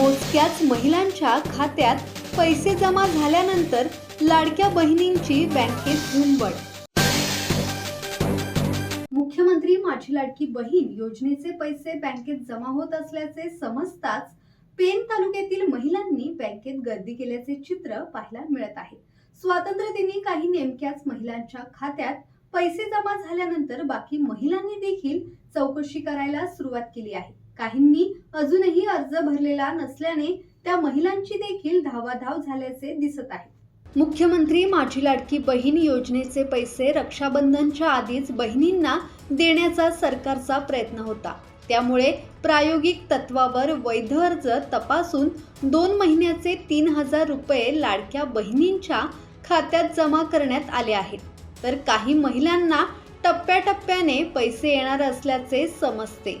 मोजक्याच महिलांच्या खात्यात पैसे जमा झाल्यानंतर लाडक्या बहिणींची बँकेत झुंबड मुख्यमंत्री माझी लाडकी बहीण योजनेचे पैसे बँकेत जमा होत असल्याचे समजताच पेन तालुक्यातील महिलांनी बँकेत गर्दी केल्याचे चित्र पाहायला मिळत आहे. स्वातंत्र्यदिनी काही नेमक्याच महिलांच्या खात्यात पैसे जमा झाल्यानंतर बाकी महिलांनी देखील चौकशी करायला सुरुवात केली आहे. काहींनी अजूनही अर्ज भरलेला नसल्याने त्या महिलांची देखील धावाधाव झाल्याचे दिसत आहे. मुख्यमंत्री माझी लाडकी बहीण योजनेचे पैसे रक्षाबंधनच्या आधीच बहिणींना देण्याचा सरकारचा प्रयत्न होता. त्यामुळे प्रायोगिक तत्वावर वैध अर्ज तपासून दोन महिन्याचे तीन हजार रुपये लाडक्या बहिणींच्या खात्यात जमा करण्यात आले आहेत. तर काही महिलांना टप्प्याटप्प्याने पैसे येणार असल्याचे समजते.